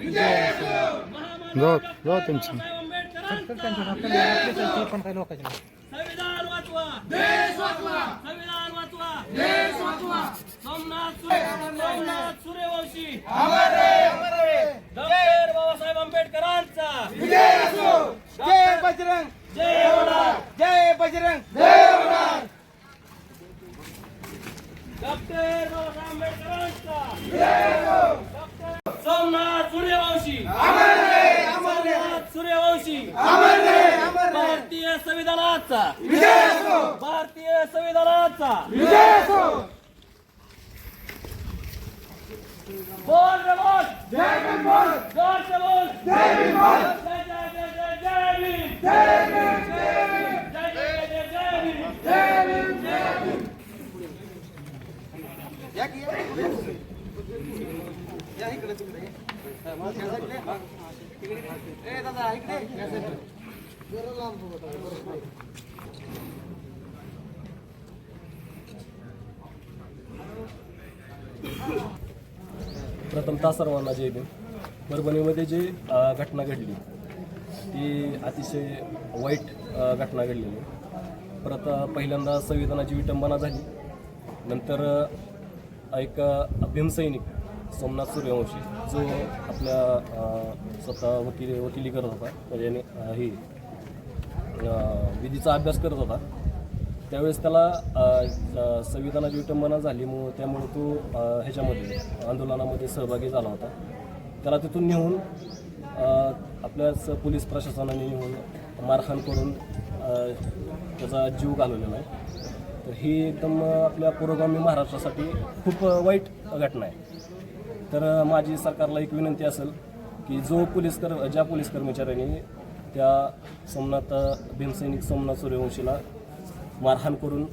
जाऊ जाऊ त्यांची. पण काही लोकांचे संविधान वाचवा देश वाचवा संविधान वाचवा देश वाचवा सोमनाथ सोमनाथ सूर्यवंशी डॉक्टर बाबासाहेब आंबेडकरांचा जय बजरंग जय होणार जय बजरंग डॉक्टर बाबासाहेब आंबेडकरांचा डॉक्टर सोमनाथ सूर्यवंशी. सूर्यवंशी भारतीय संविधानाचा. भारतीय संविधानाचा. बोल रे बोल. जय भीम बोल! जोर से बोल. जय भीम बोल! जय जय जय जय जय भीम. जय भीम जय भीम! जय जय जय जय भीम. जय भीम जय प्रथमतः सर्वांना जे परभणीमध्ये जी घटना घडली ती अतिशय वाईट घटना घडलेली. परत पहिल्यांदा संविधानाची विटंबना झाली. नंतर एक भीमसैनिक सोमनाथ सूर्यवंशी जो आपल्या स्वतः वकिली वकिली करत होता म्हणजे ही विधीचा अभ्यास करत होता त्यावेळेस त्याला संविधानाची विटंबना झाली मग त्यामुळे तो ह्याच्यामध्ये आंदोलनामध्ये सहभागी झाला होता. त्याला तिथून नेऊन आपल्याच पोलीस प्रशासनाने नेऊन मारहाण करून त्याचा जीव घालवलेला आहे. तर ही एकदम आपल्या पुरोगामी महाराष्ट्रासाठी खूप वाईट घटना आहे. तर माझी सरकारला एक विनंती असेल की जो पोलीस कर ज्या पोलीस कर्मचाऱ्यांनी त्या सोमनाथ भीमसैनिक सोमनाथ सूर्यवंशीला मारहाण करून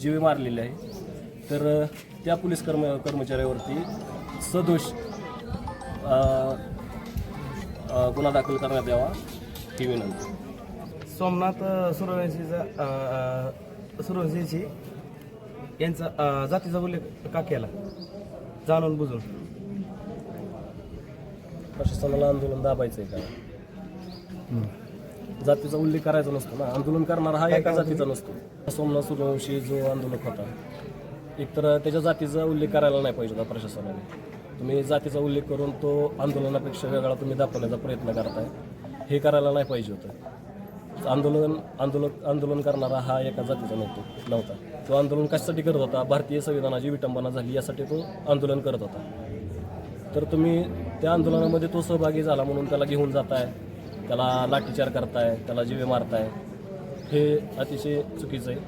जीवे मारलेले आहे तर त्या पोलीस कर्म कर्मचाऱ्यावरती सदोष गुन्हा दाखल करण्यात यावा ही विनंती. सोमनाथ सूर्यवंशीचा सूर्यवंशीची यांचा जातीचा उल्लेख का केला? जाणून बुजून. प्रशासनाला आंदोलन दाबायचं आहे का? जातीचा उल्लेख करायचा नसतो ना. आंदोलन करणारा हा एका जातीचा नसतो. सोमनाथ सूर्यवंशी जो आंदोलक होता एकतर त्याच्या जातीचा उल्लेख करायला नाही पाहिजे होता प्रशासनाने. तुम्ही जातीचा उल्लेख करून तो आंदोलनापेक्षा वेगळा तुम्ही दाखवण्याचा प्रयत्न करताय. हे करायला नाही पाहिजे होतं. आंदोलन आंदोलक आंदोलन करणारा हा एका जातीचा नव्हतो नव्हता. तो आंदोलन कशासाठी करत होता? भारतीय संविधानाची विटंबना झाली यासाठी तो आंदोलन करत होता. तर तुम्ही त्या आंदोलनामध्ये तो सहभागी झाला म्हणून त्याला घेऊन जाताय त्याला लाठीचार करताय त्याला जीवे मारताय हे अतिशय चुकीचं आहे.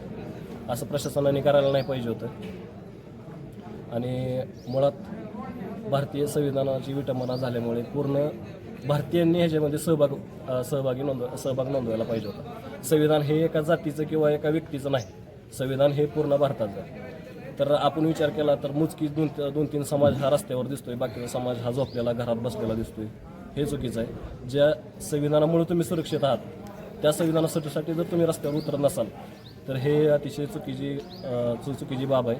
असं प्रशासनाने करायला नाही पाहिजे होतं. आणि मुळात भारतीय संविधानाची विटंबना झाल्यामुळे पूर्ण भारतीयांनी ह्याच्यामध्ये सहभाग सहभागी नोंदव सहभाग नोंदवायला पाहिजे होता. संविधान हे एका जातीचं किंवा एका व्यक्तीचं नाही. संविधान हे पूर्ण भारताचं तर आपण विचार केला तर मुचकी दोन दोन तीन समाज हा रस्त्यावर दिसतोय बाकीचा समाज हा झोपलेला घरात बसलेला दिसतोय. हे चुकीचं आहे. ज्या संविधानामुळे तुम्ही सुरक्षित आहात त्या संविधानासाठी जर तुम्ही रस्त्यावर उतरत नसाल तर हे अतिशय चुकीची चु- चुकीची बाब आहे.